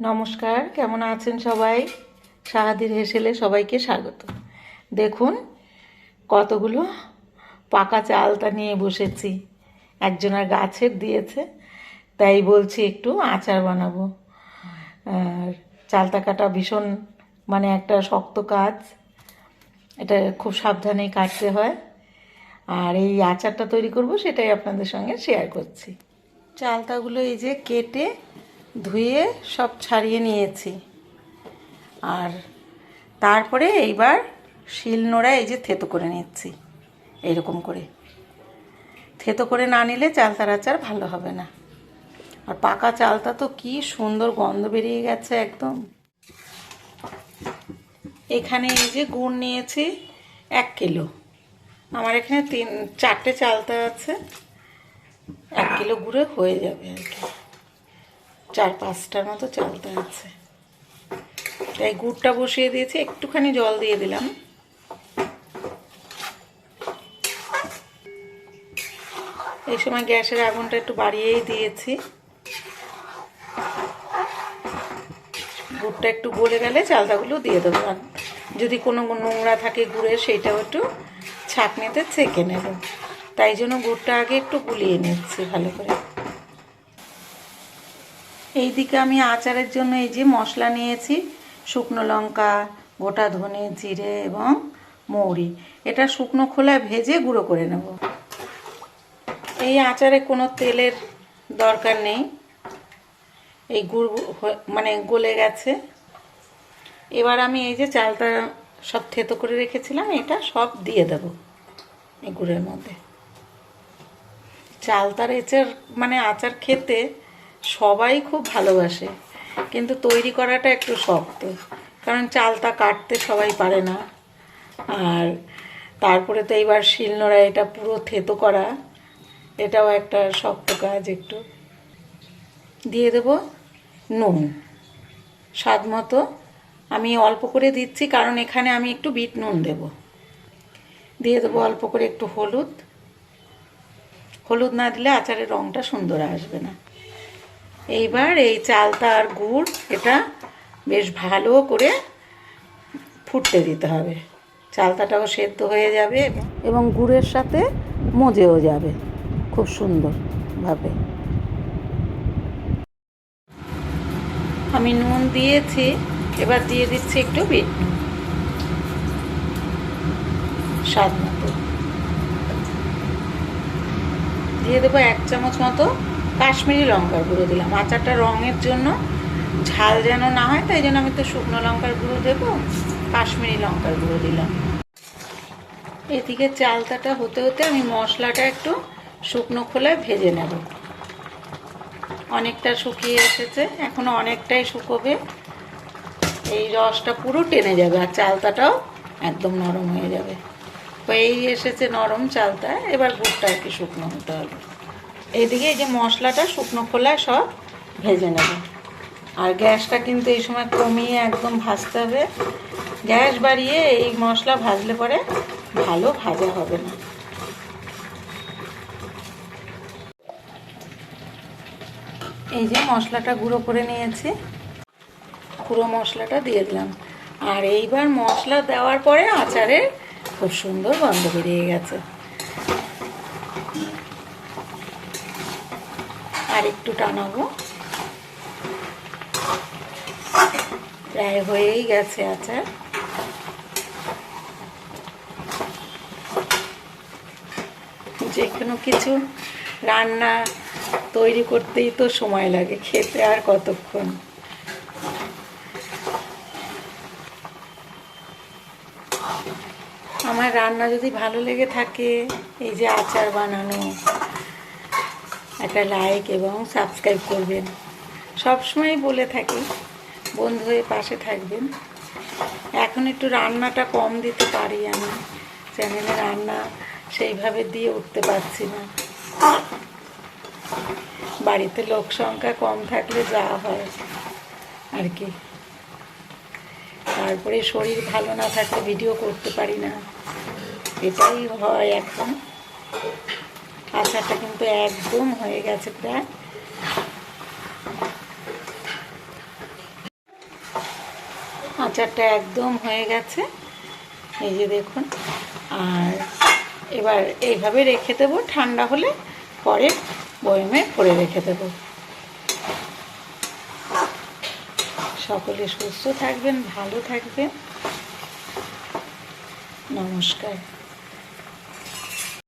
নমস্কার, কেমন আছেন সবাই? সাহাদির হেসেলে সবাইকে স্বাগত। দেখুন, কতগুলো পাকা চালতা নিয়ে বসেছি। একজনের গাছের দিয়েছে, তাই বলছি একটু আচার বানাবো। আর চালতা কাটা ভীষণ মানে একটা শক্ত কাজ। এটা খুব সাবধানে কাটতে হয়। আর এই আচারটা তৈরি করব, সেটাই আপনাদের সঙ্গে শেয়ার করছি। চালতাগুলো এই যে কেটে ধুয়ে সব ছাড়িয়ে নিয়েছি। আর তারপরে এইবার শিল নোড়া এই যে থেতো করে নিচ্ছি এইরকম করে। থেতো করে না নিলে চালতার আচার ভালো হবে না। আর পাকা চালতা তো কি সুন্দর গন্ধ বেরিয়ে গেছে একদম। এখানে এই যে গুড় নিয়েছি এক কিলো। আমার এখানে তিন, চারটে চালতা আছে। এক কিলো গুঁড়ে হয়ে যাবে আর কি। চার পাঁচটার মতো চালতা আছে। তাই গুড়টা বসিয়ে দিয়েছি, একটুখানি জল দিয়ে দিলাম। এই সময় গ্যাসের আগুনটা একটু বাড়িয়েই দিয়েছি। গুড়টা একটু গলে গেলে চালতাগুলো দিয়ে দেবো। আর যদি কোনো নোংরা থাকে গুড়ে সেইটাও একটু ছাঁকনিতে ছেঁকে নেব। তাই জন্য গুড়টা আগে একটু গুলিয়ে নিচ্ছি ভালো করে। এইদিকে আমি আচারের জন্য এই যে মশলা নিয়েছি, শুকনো লঙ্কা, গোটা ধনে, জিরে এবং মৌরি। এটা শুকনো খোলায় ভেজে গুঁড়ো করে নেব। এই আচারে কোনো তেলের দরকার নেই। এই গুড় মানে গলে গেছে। এবার আমি এই যে চালটা সব থেতো করে রেখেছিলাম, এটা সব দিয়ে দেব এই গুড়ের মধ্যে। চালতার এচার মানে আচার খেতে সবাই খুব ভালোবাসে, কিন্তু তৈরি করাটা একটু শক্ত, কারণ চালটা কাটতে সবাই পারে না। আর তারপরে তো এইবার শিলনোড়া এটা পুরো থেতো করা, এটাও একটা শক্ত কাজ একটু। দিয়ে দেব নুন, স্বাদ মতো। আমি অল্প করে দিচ্ছি, কারণ এখানে আমি একটু বিট নুন দেব। দিয়ে দেবো অল্প করে একটু হলুদ। হলুদ না দিলে আচারের রঙটা সুন্দর আসবে না। এইবার এই চালতা আর গুড়, এটা বেশ ভালো করে ফুটতে দিতে হবে। চালতাটাও সেদ্ধ হয়ে যাবে এবং গুড়ের সাথে মজেও যাবে খুব সুন্দরভাবে। আমি নুন দিয়েছি, এবার দিয়ে দিচ্ছি একটু বিট স্বাদ মতো। দিয়ে দেবো এক চামচ মতো কাশ্মীরি লঙ্কার গুঁড়ো দিলাম। আচারটা রঙের জন্য ঝাল যেন না হয়, তাই জন্য আমি তো শুকনো লঙ্কার গুঁড়ো দেবো, কাশ্মীরি লঙ্কার গুঁড়ো দিলাম। এদিকে চালতাটা হতে হতে আমি মশলাটা একটু শুকনো খোলায় ভেজে নেব। অনেকটা শুকিয়ে এসেছে, এখনও অনেকটাই শুকোবে। এই রসটা পুরো টেনে যাবে আর চালতাটাও একদম নরম হয়ে যাবে। এই এসেছে নরম চালতা, এবার গুড়টা একটু শুকনো হতে হবে। এইদিকে এই যে মশলাটা, শুকনো খোলায় সব ভেজে নেব। আর গ্যাসটা কিন্তু এই সময় কমিয়ে একদম ভাজতে হবে। গ্যাস বাড়িয়ে এই মশলা ভাজলে পরে ভালো ভাজা হবে না। এই যে মশলাটা গুঁড়ো করে নিয়েছি, পুরো মশলাটা দিয়ে দিলাম। আর এইবার মশলা দেওয়ার পরে আচারে খুব সুন্দর গন্ধ বেরিয়ে গেছে। আর একটু টানাবো। প্রায় হয়েই গেছে আচার। যে কোনো কিছু রান্না তৈরি করতেই তো সময় লাগে, খেতে আর কতক্ষণ। আমার রান্না যদি ভালো লেগে থাকে, এই যে আচার বানানো একটা লাইক এবং সাবস্ক্রাইব করবেন। সবসময় বলে থাকি, বন্ধু হয়ে পাশে থাকবেন। এখন একটু রান্নাটা কম দিতে পারি আমি। চ্যানেলে রান্না সেইভাবে দিয়ে উঠতে পারছি না। বাড়িতে লোক সংখ্যা কম থাকলে যা হয় আর কি। তারপরে শরীর ভালো না থাকলে ভিডিও করতে পারি না। এটাই হয় এখন। আচারটা কিন্তু একদম হয়ে গেছে প্রায়। আচারটা একদম হয়ে গেছে। এই যে দেখুন, আর এবার এইভাবে রেখে দেবো, ঠান্ডা হলে পরে বয়মে ভরে রেখে দেবো। সকলে সুস্থ থাকবেন, ভালো থাকবেন। নমস্কার।